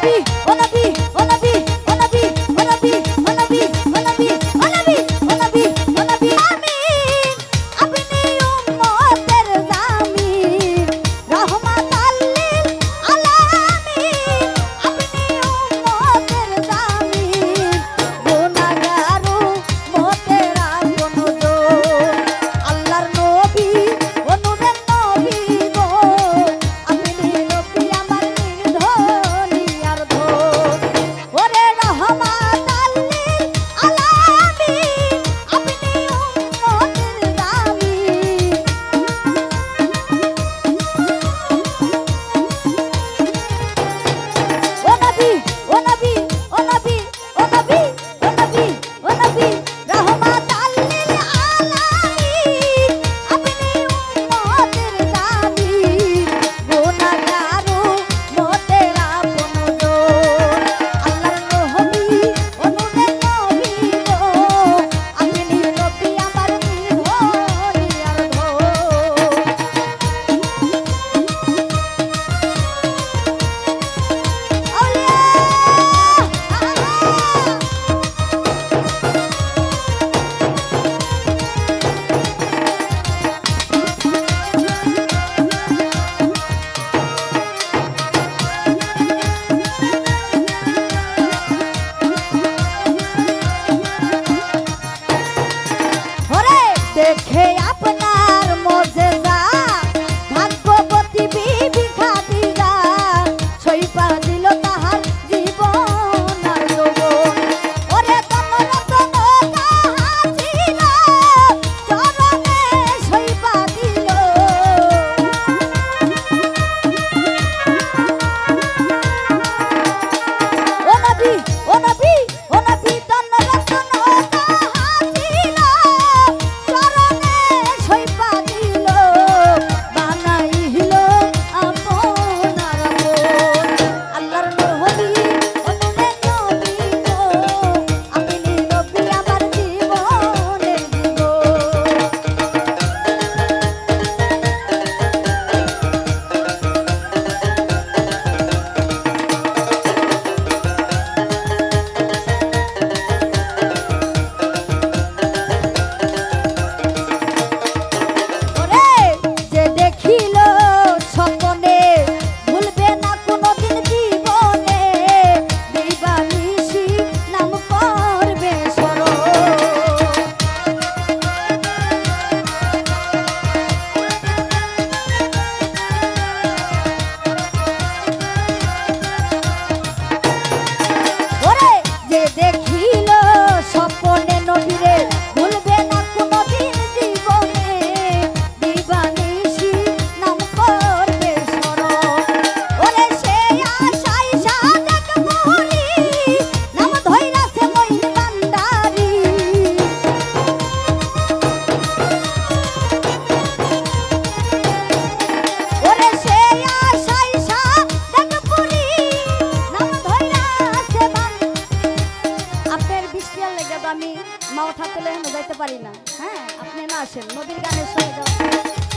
Baby মাথা পেলে আমি যাইতে পারি না। হ্যাঁ? আপনি না আসেন নদীর গানের সঙ্গে